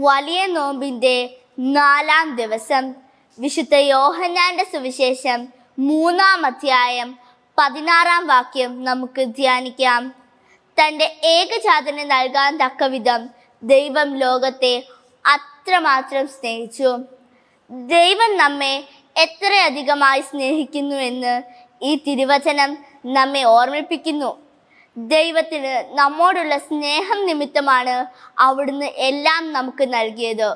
വലിയ നോമ്പിന്റെ നാലാം ദിവസം വിശുദ്ധ യോഹന്നാന്റെ സുവിശേഷം മൂന്നാം അധ്യായം പതിനാറാം വാക്യം നമുക്ക് ധ്യാനിക്കാം. തന്റെ ഏകജാതനെ നൽകാൻ തക്കവിധം ദൈവം ലോകത്തെ അത്രമാത്രം സ്നേഹിച്ചു. ദൈവം നമ്മെ എത്രയധികമായി സ്നേഹിക്കുന്നു എന്ന് ഈ തിരുവചനം നമ്മെ ഓർമ്മിപ്പിക്കുന്നു. ദൈവത്തിന് നമ്മോടുള്ള സ്നേഹം നിമിത്തമാണ് അവിടുന്ന് എല്ലാം നമുക്ക് നൽകിയത്.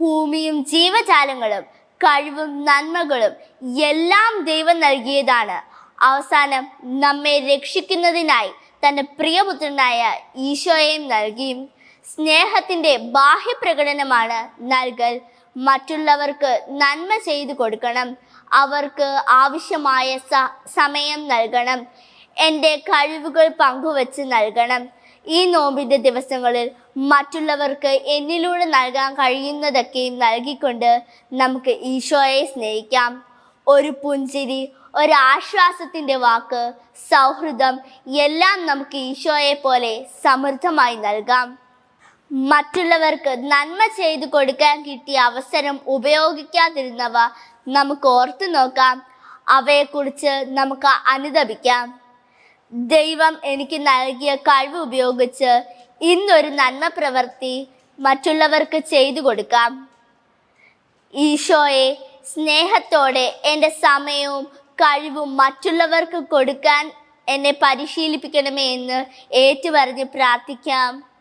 ഭൂമിയും ജീവജാലങ്ങളും കഴിവും നന്മകളും എല്ലാം ദൈവം നൽകിയതാണ്. അവസാനം നമ്മെ രക്ഷിക്കുന്നതിനായി തന്റെ പ്രിയപുത്രനായ ഈശോയെയും നൽകിയും സ്നേഹത്തിന്റെ ബാഹ്യപ്രകടനമാണ് നൽകൽ. മറ്റുള്ളവർക്ക് നന്മ ചെയ്തു കൊടുക്കണം. അവർക്ക് ആവശ്യമായ സമയം നൽകണം. എന്റെ കഴിവുകൾ പങ്കുവച്ച് നൽകണം. ഈ നോമ്പിന്റെ ദിവസങ്ങളിൽ മറ്റുള്ളവർക്ക് എന്നിലൂടെ നൽകാൻ കഴിയുന്നതൊക്കെയും നൽകിക്കൊണ്ട് നമുക്ക് ഈശോയെ സ്നേഹിക്കാം. ഒരു പുഞ്ചിരി ഒരാശ്വാസത്തിന്റെ വാക്ക് സൗഹൃദം എല്ലാം നമുക്ക് ഈശോയെ പോലെ സമൃദ്ധമായി നൽകാം. മറ്റുള്ളവർക്ക് നന്മ ചെയ്തു കൊടുക്കാൻ കിട്ടിയ അവസരം ഉപയോഗിക്കാതിരുന്നവ നമുക്ക് ഓർത്തു നോക്കാം. അവയെക്കുറിച്ച് നമുക്ക് അനുദപിക്കാം. ദൈവം എനിക്ക് നൽകിയ കഴിവ് ഉപയോഗിച്ച് ഇന്നൊരു നന്മ പ്രവൃത്തി മറ്റുള്ളവർക്ക് ചെയ്തു കൊടുക്കാം. ഈശോയെ സ്നേഹത്തോടെ എന്റെ സമയവും കഴിവും മറ്റുള്ളവർക്ക് കൊടുക്കാൻ എന്നെ പരിശീലിപ്പിക്കണമേ എന്ന് ഏറ്റുപറഞ്ഞ് പ്രാർത്ഥിക്കാം.